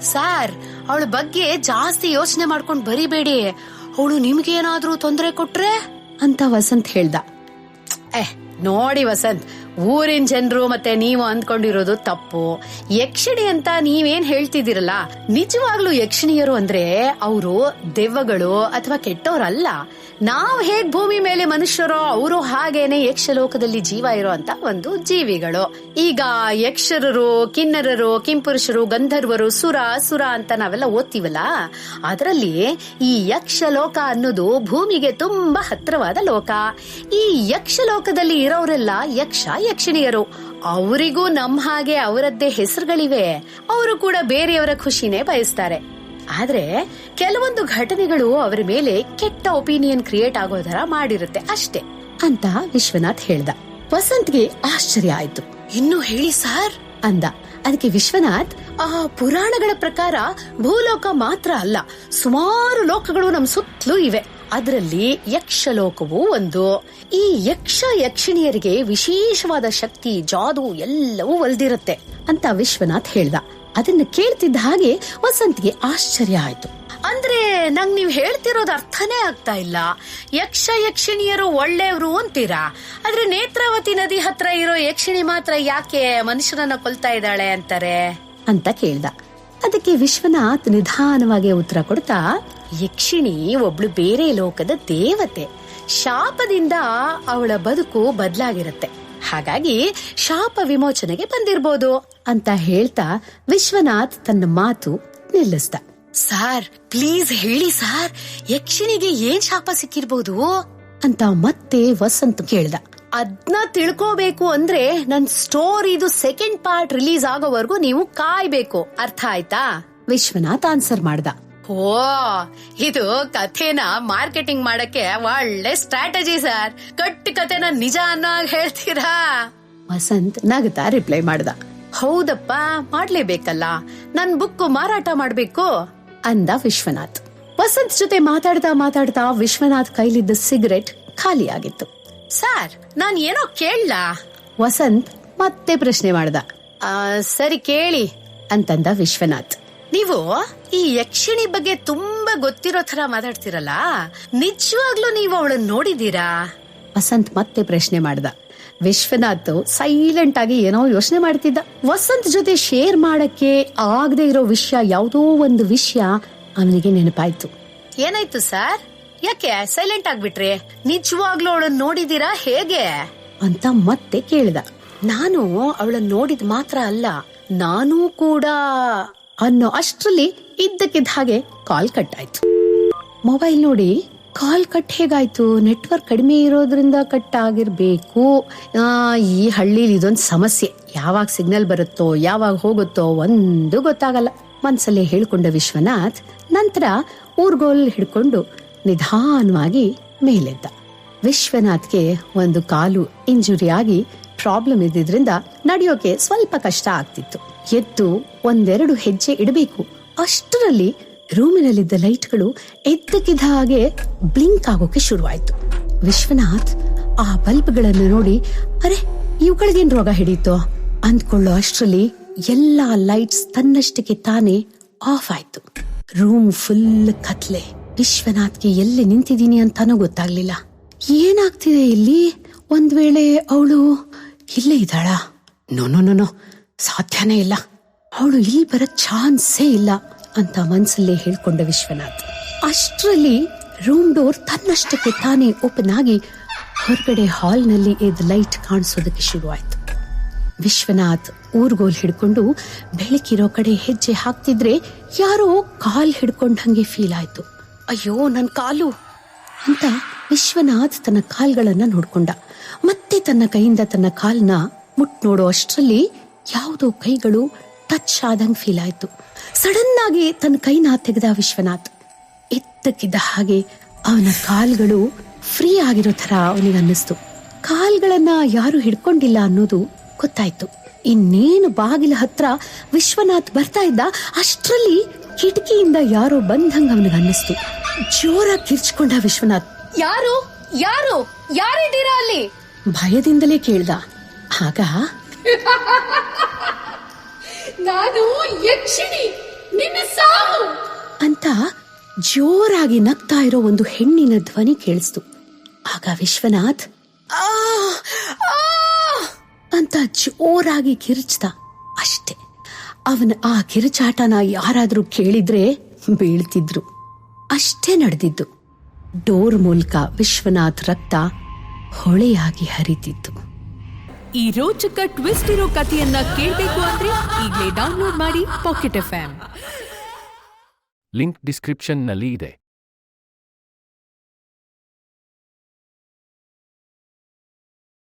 ಸಾರ್ ಅವಳ ಬಗ್ಗೆ ಜಾಸ್ತಿ ಯೋಚನೆ ಮಾಡ್ಕೊಂಡು ಬರಿಬೇಡಿ. ಅವಳು ನಿಮ್ಗೇನಾದ್ರೂ ತೊಂದರೆ ಕೊಟ್ರೆ? ಅಂತ ವಸಂತ್ ಹೇಳ್ದ. ಏ ನೋಡಿ ವಸಂತ್ ಊರಿನ ಜನರು ಮತ್ತೆ ನೀವು ಅಂದ್ಕೊಂಡಿರೋದು ತಪ್ಪು. ಯಕ್ಷಿಣಿ ಅಂತ ನೀವೇನ್ ಹೇಳ್ತಿದ್ದೀರಲ್ಲ, ನಿಜವಾಗ್ಲೂ ಯಕ್ಷಿಣಿಯರು ಅಂದ್ರೆ ಅವರು ದೆವ್ವಗಳು ಅಥವಾ ಕೆಟ್ಟವರಲ್ಲ ನಾವ್ ಹೇಗ್ ಭೂಮಿ ಮೇಲೆ ಮನುಷ್ಯರೋ ಅವರು ಹಾಗೇನೆ ಯಕ್ಷಲೋಕದಲ್ಲಿ ಜೀವ ಇರೋ ಅಂತ ಒಂದು ಜೀವಿಗಳು. ಈಗ ಯಕ್ಷರರು, ಕಿನ್ನರರು, ಕಿಂಪುರುಷರು, ಗಂಧರ್ವರು, ಸುರ ಸುರ ಅಂತ ನಾವೆಲ್ಲ ಓದ್ತೀವಲ್ಲ, ಅದರಲ್ಲಿ ಈ ಯಕ್ಷಲೋಕ ಅನ್ನೋದು ಭೂಮಿಗೆ ತುಂಬಾ ಹತ್ರವಾದ ಲೋಕ. ಈ ಯಕ್ಷಲೋಕದಲ್ಲಿ ಇರೋರೆಲ್ಲ ಯಕ್ಷ ಯಕ್ಷಿಣಿಯರು ಅವರಿಗೂ ನಮ್ ಹಾಗೆ ಅವರದ್ದೇ ಹೆಸರುಗಳಿವೆ. ಅವರು ಕೂಡ ಬೇರೆಯವರ ಖುಷಿನೇ ಬಯಸ್ತಾರೆ. ಆದ್ರೆ ಕೆಲವೊಂದು ಘಟನೆಗಳು ಅವರ ಮೇಲೆ ಕೆಟ್ಟ ಒಪಿನಿಯನ್ ಕ್ರಿಯೇಟ್ ಆಗೋ ತರ ಮಾಡಿರುತ್ತೆ ಅಷ್ಟೇ ಅಂತ ವಿಶ್ವನಾಥ್ ಹೇಳ್ದ. ವಸಂತ್ಗೆ ಆಶ್ಚರ್ಯ ಆಯ್ತು. ಇನ್ನು ಹೇಳಿ ಸರ್? ಅಂದ. ಅದಕ್ಕೆ ವಿಶ್ವನಾಥ್, ಆ ಪುರಾಣಗಳ ಪ್ರಕಾರ ಭೂಲೋಕ ಮಾತ್ರ ಅಲ್ಲ, ಸುಮಾರು ಲೋಕಗಳು ನಮ್ ಸುತ್ತಲೂ ಇವೆ. ಅದರಲ್ಲಿ ಯಕ್ಷಲೋಕವು ಒಂದು. ಈ ಯಕ್ಷ ಯಕ್ಷಿಣಿಯರಿಗೆ ವಿಶೇಷವಾದ ಶಕ್ತಿ, ಜಾದು ಎಲ್ಲವೂ ಒಲ್ದಿರುತ್ತೆ ಅಂತ ವಿಶ್ವನಾಥ್ ಹೇಳ್ದ. ಅದನ್ನ ಕೇಳ್ತಿದ್ದ ಹಾಗೆ ವಸಂತ್ಗೆ ಆಶ್ಚರ್ಯ ಆಯ್ತು. ಅಂದ್ರೆ ನಂಗ್ ನೀವ್ ಹೇಳ್ತಿರೋದು ಅರ್ಥನೇ ಆಗ್ತಾ ಇಲ್ಲ. ಯಕ್ಷ ಯಕ್ಷಿಣಿಯರು ಒಳ್ಳೆಯವರು ಅಂತೀರಾ? ಆದ್ರೆ ನೇತ್ರಾವತಿ ನದಿ ಹತ್ರ ಇರೋ ಯಕ್ಷಿಣಿ ಮಾತ್ರ ಯಾಕೆ ಮನುಷ್ಯರನ್ನ ಕೊಲ್ತಾ ಇದ್ದಾಳೆ ಅಂತಾರೆ? ಅಂತ ಕೇಳ್ದ. ಅದಕ್ಕೆ ವಿಶ್ವನಾಥ್ ನಿಧಾನವಾಗಿ ಉತ್ತರ ಕೊಡ್ತಾ ಯಕ್ಷಿಣಿ ಒಬ್ಳು ಬೇರೆ ಲೋಕದ ದೇವತೆ. ಶಾಪದಿಂದ ಅವಳ ಬದುಕು ಬದಲಾಗಿರುತ್ತೆ. ಹಾಗಾಗಿ ಶಾಪ ವಿಮೋಚನೆಗೆ ಬಂದಿರ್ಬೋದು ಅಂತ ಹೇಳ್ತಾ ವಿಶ್ವನಾಥ್ ತನ್ನ ಮಾತು ನಿಲ್ಲಿಸ್ದ. ಸಾರ್ ಪ್ಲೀಸ್ ಹೇಳಿ ಸಾರ್ ಯಕ್ಷಿಣಿಗೆ ಏನ್ ಶಾಪ ಸಿಕ್ಕಿರ್ಬೋದು? ಅಂತ ಮತ್ತೆ ವಸಂತ್ ಕೇಳ್ದ. ಅದ್ನ ತಿಳ್ಕೋಬೇಕು ಅಂದ್ರೆ ನನ್ ಸ್ಟೋರಿದು ಸೆಕೆಂಡ್ ಪಾರ್ಟ್ ರಿಲೀಸ್ ಆಗೋವರೆಗೂ ನೀವು ಕಾಯ್ಬೇಕು. ಅರ್ಥ ಆಯ್ತಾ? ವಿಶ್ವನಾಥ್ ಆನ್ಸರ್ ಮಾಡ್ದ. ಓ ಇದು ಕಥೆನ ಮಾರ್ಕೆಟಿಂಗ್ ಮಾಡಕ್ಕೆ ಒಳ್ಳೆ ಸ್ಟ್ರಾಟಜಿ ಸರ್. ಕಟ್ಟಿ ಕಥೆನ ನಿಜ ಅನ್ನೋ ಹೇಳ್ತೀರಾ? ವಸಂತ್ ನಗತಾ ರಿಪ್ಲೈ ಮಾಡ್ದ. ಹೌದಪ್ಪ ಮಾಡ್ಲೇಬೇಕಲ್ಲ. ನನ್ ಬುಕ್ ಮಾರಾಟ ಮಾಡ್ಬೇಕು. ಅಂದ ವಿಶ್ವನಾಥ್. ವಸಂತ್ ಜೊತೆ ಮಾತಾಡ್ತಾ ಮಾತಾಡ್ತಾ ವಿಶ್ವನಾಥ್ ಕೈಲಿದ್ದ ಸಿಗರೆಟ್ ಖಾಲಿಯಾಗಿತ್ತು. ಸರ್ ನಾನ್ ಏನೋ ಕೇಳಲಾ. ವಸಂತ್ ಮತ್ತೆ ಪ್ರಶ್ನೆ ಮಾಡ್ದ. ಸರಿ ಕೇಳಿ. ಅಂತಂದ ವಿಶ್ವನಾಥ್. ನೀವು ಈ ಯಕ್ಷಿಣಿ ಬಗ್ಗೆ ತುಂಬಾ ಗೊತ್ತಿರೋ ತರ ಮಾತಾಡ್ತಿರಲ್ಲ? ನಿಜವಾಗ್ಲೂ ನೀವು ಅವಳನ್ನ ನೋಡಿದೀರಾ ವಸಂತ್ ಮತ್ತೆ ಪ್ರಶ್ನೆ ಮಾಡ್ದ. ವಿಶ್ವನಾಥ್ ಸೈಲೆಂಟ್ ಆಗಿ ಏನೋ ಯೋಚನೆ ಮಾಡ್ತಿದ್ದ. ವಸಂತ್ ಜೊತೆ ಶೇರ್ ಮಾಡಕ್ಕೆ ಆಗದೆ ಇರೋ ವಿಷಯ ಯಾವುದೋ ಒಂದು ವಿಷಯ ಅವನಿಗೆ ನೆನಪಾಯ್ತು. ಏನಾಯ್ತು ಸರ್? ಯಾಕೆ ಸೈಲೆಂಟ್ ಆಗ್ಬಿಟ್ರಿ? ನಿಜವಾಗ್ಲೂ ಅವಳನ್ನ ನೋಡಿದೀರಾ ಹೇಗೆ? ಅಂತ ಮತ್ತೆ ಕೇಳ್ದ. ನಾನು ಅವಳನ್ನ ನೋಡಿದ್ ಮಾತ್ರ ಅಲ್ಲ ನಾನು ಕೂಡ ಅನ್ನೋ ಅಷ್ಟರಲ್ಲಿ ಇದ್ದಕ್ಕಿದ್ದ ಹಾಗೆ ಕಾಲ್ ಕಟ್ ಆಯ್ತು ಮೊಬೈಲ್ ನೋಡಿ ಕಾಲ್ ಕಟ್ ಹೇಗಾಯ್ತು? ನೆಟ್ವರ್ಕ್ ಕಡಿಮೆ ಇರೋದ್ರಿಂದ ಕಟ್ ಆಗಿರ್ಬೇಕು. ಈ ಹಳ್ಳಿಲಿ ಇದೊಂದು ಸಮಸ್ಯೆ. ಯಾವಾಗ ಸಿಗ್ನಲ್ ಬರುತ್ತೋ, ಯಾವಾಗ ಹೋಗುತ್ತೋ ಒಂದು ಗೊತ್ತಾಗಲ್ಲ. ಮನ್ಸಲ್ಲೇ ಹೇಳ್ಕೊಂಡ ವಿಶ್ವನಾಥ್ ನಂತರ ಊರ್ಗೋಲ್ ಹಿಡ್ಕೊಂಡು ನಿಧಾನವಾಗಿ ಮೇಲೆದ್ದ. ವಿಶ್ವನಾಥ್ಗೆ ಒಂದು ಕಾಲು ಇಂಜುರಿ ಆಗಿ ಪ್ರಾಬ್ಲಮ್ ಇದ್ದಿದ್ರಿಂದ ನಡೆಯೋಕೆ ಸ್ವಲ್ಪ ಕಷ್ಟ ಆಗ್ತಿತ್ತು. ಎದ್ದು ಒಂದೆರಡು ಹೆಜ್ಜೆ ಇಡಬೇಕು. ಅಷ್ಟರಲ್ಲಿ ರೂಮಿನಲ್ಲಿದ್ದ ಲೈಟ್ಗಳು ಎದ್ದಕ್ಕಿದ್ದ ಹಾಗೆ ಬ್ಲಿಂಕ್ ಆಗೋಕೆ ಶುರುವಾಯಿತು. ವಿಶ್ವನಾಥ್ ಆ ಬಲ್ಬ್ಗಳನ್ನು ನೋಡಿ, ಅರೆ, ಇವುಗಳಿಗೇನ್ ರೋಗ ಹಿಡೀತೋ ಅಂದ್ಕೊಳ್ಳೋ ಅಷ್ಟರಲ್ಲಿ ಎಲ್ಲಾ ಲೈಟ್ಸ್ ತನ್ನಷ್ಟಕ್ಕೆ ತಾನೇ ಆಫ್ ಆಯ್ತು. ರೂಮ್ ಫುಲ್ ಕತ್ಲೆ. ವಿಶ್ವನಾಥ್ಗೆ ಎಲ್ಲಿ ನಿಂತಿದ್ದೀನಿ ಅಂತಾನೂ ಗೊತ್ತಾಗ್ಲಿಲ್ಲ. ಏನಾಗ್ತಿದೆ ಇಲ್ಲಿ? ಒಂದ್ ವೇಳೆ ಅವಳು ಇಲ್ಲೇ ಇದ್ದಾಳ? No no no. ಸಾಧ್ಯನೇ ಇಲ್ಲ. ಅವಳು ಇಲ್ಲಿ ಬರೋ ಚಾನ್ಸೇ ಇಲ್ಲ ಅಂತ ಮನ್ಸಲ್ಲೇ ಹೇಳ್ಕೊಂಡ ವಿಶ್ವನಾಥ್. ಅಷ್ಟರಲ್ಲಿ ರೂಮ್ ಡೋರ್ ತನ್ನಷ್ಟಕ್ಕೆ ತಾನೇ ಓಪನ್ ಆಗಿ ಹೊರಗಡೆ ಹಾಲ್ನಲ್ಲಿ ಎದ್ ಲೈಟ್ ಕಾಣಿಸೋದಕ್ಕೆ ಶುರುವಾಯ್ತು. ವಿಶ್ವನಾಥ್ ಊರ್ಗೋಲ್ ಹಿಡ್ಕೊಂಡು ಬೆಳಕಿರೋ ಕಡೆ ಹೆಜ್ಜೆ ಹಾಕ್ತಿದ್ರೆ ಯಾರೋ ಕಾಲ್ ಹಿಡ್ಕೊಂಡಂಗೆ ಫೀಲ್ ಆಯ್ತು. ಅಯ್ಯೋ, ನನ್ ಕಾಲು! ಅಂತ ವಿಶ್ವನಾಥ್ ತನ್ನ ಕಾಲ್ಗಳನ್ನ ನೋಡ್ಕೊಂಡ. ಮತ್ತೆ ತನ್ನ ಕೈಯಿಂದ ತನ್ನ ಕಾಲ್ನ ಮುಟ್ ನೋಡೋ ಅಷ್ಟರಲ್ಲಿ ಯಾವುದೋ ಕೈಗಳು ಟಚ್ ಆದಂಗೆ ಫೀಲ್ ಆಯ್ತು. ಸಡನ್ ಆಗಿ ತನ್ನ ಕೈನ ತೆಗೆದ ವಿಶ್ವನಾಥ್. ಎತ್ತಕ್ಕಿದ್ದ ಹಾಗೆ ಅವನ ಕಾಲ್ಗಳು ಫ್ರೀ ಆಗಿರೋ ಥರ ಅವನಿಗೆ ಅನ್ನಿಸ್ತು. ಕಾಲ್ಗಳನ್ನ ಯಾರು ಹಿಡ್ಕೊಂಡಿಲ್ಲ ಅನ್ನೋದು ಗೊತ್ತಾಯ್ತು. ಇನ್ನೇನು ಬಾಗಿಲ ಹತ್ರ ವಿಶ್ವನಾಥ್ ಬರ್ತಾ ಇದ್ದ ಅಷ್ಟರಲ್ಲಿ ಕಿಟಕಿಯಿಂದ ಯಾರೋ ಬಂದಂಗ ಅವನಿಗೆ ಅನ್ನಿಸ್ತು. ಜೋರ ಕಿರ್ಚ್ಕೊಂಡ ವಿಶ್ವನಾಥ್. ಯಾರು? ಯಾರು? ಯಾರಿದ್ದೀರಾ ಅಲ್ಲಿ? ಭಯದಿಂದಲೇ ಕೇಳ್ದ. ಆಗ ನಾನು ಯಕ್ಷಿಣಿ, ನಿನ್ನ ಸಾವು. ಅಂತ ಜೋರಾಗಿ ನಗ್ತಾ ಇರೋ ಒಂದು ಹೆಣ್ಣಿನ ಧ್ವನಿ ಕೇಳಿಸ್ತು. ಆಗ ವಿಶ್ವನಾಥ್! ಅಂತ ಜೋರಾಗಿ ಕಿರುಚ್ದ ಅಷ್ಟೇ. ಅವನ ಆ ಕಿರುಚಾಟನ ಯಾರಾದರೂ ಕೇಳಿದ್ರೆ ಬೀಳ್ತಿದ್ರು. ಅಷ್ಟೇ ನಡೆದಿದ್ದು. ಡೋರ್ ಮೂಲಕ ವಿಶ್ವನಾಥ್ ರಕ್ತ ಹೊಳೆಯಾಗಿ ಹರಿತಿತ್ತು. ಈ ರೋಚಕ ಟ್ವಿಸ್ಟ್ ಇರೋ ಕಥೆಯನ್ನ ಕೇಳಬೇಕು ಅಂದ್ರೆ ಈಗಲೇ ಡೌನ್ಲೋಡ್ ಮಾಡಿ ಪಾಕೆಟ್ ಎಫ್ ಲಿಂಕ್ ಡಿಸ್ಕ್ರಿಪ್ಷನ್ನಲ್ಲಿ ಇದೆ.